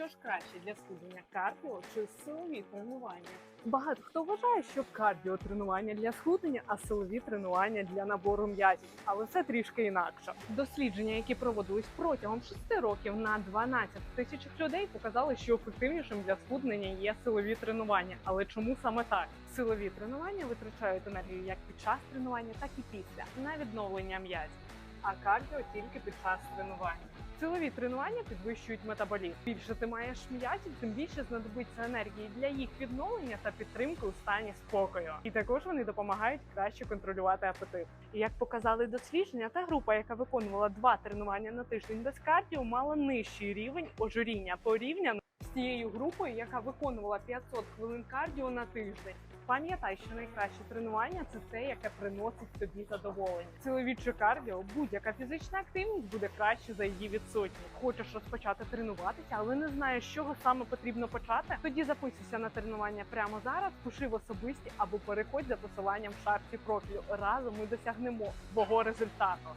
Що ж краще для схуднення кардіо чи силові тренування? Багато хто вважає, що кардіо тренування для схуднення, а силові тренування для набору м'язів. Але це трішки інакше. Дослідження, які проводились протягом 6 років на 12 тисячах людей, показали, що ефективнішим для схуднення є силові тренування. Але чому саме так? Силові тренування витрачають енергію як під час тренування, так і після на відновлення м'язів. А кардіо тільки під час тренування. Силові тренування підвищують метаболізм. Більше ти маєш м'язів, тим більше знадобиться енергії для їх відновлення та підтримки у стані спокою. І також вони допомагають краще контролювати апетит. І як показали дослідження, та група, яка виконувала два тренування на тиждень без кардіо, мала нижчий рівень ожиріння порівняно тією групою, яка виконувала 500 хвилин кардіо на тиждень. Пам'ятай, що найкраще тренування це те, яке приносить тобі задоволення. Силові чи кардіо, будь-яка фізична активність буде краще за її відсутність. Хочеш розпочати тренуватися, але не знаєш, з чого саме потрібно почати. Тоді записуйся на тренування прямо зараз, пиши в особисті або переходь за посиланням в шапці профілю. Разом ми досягнемо свого результату.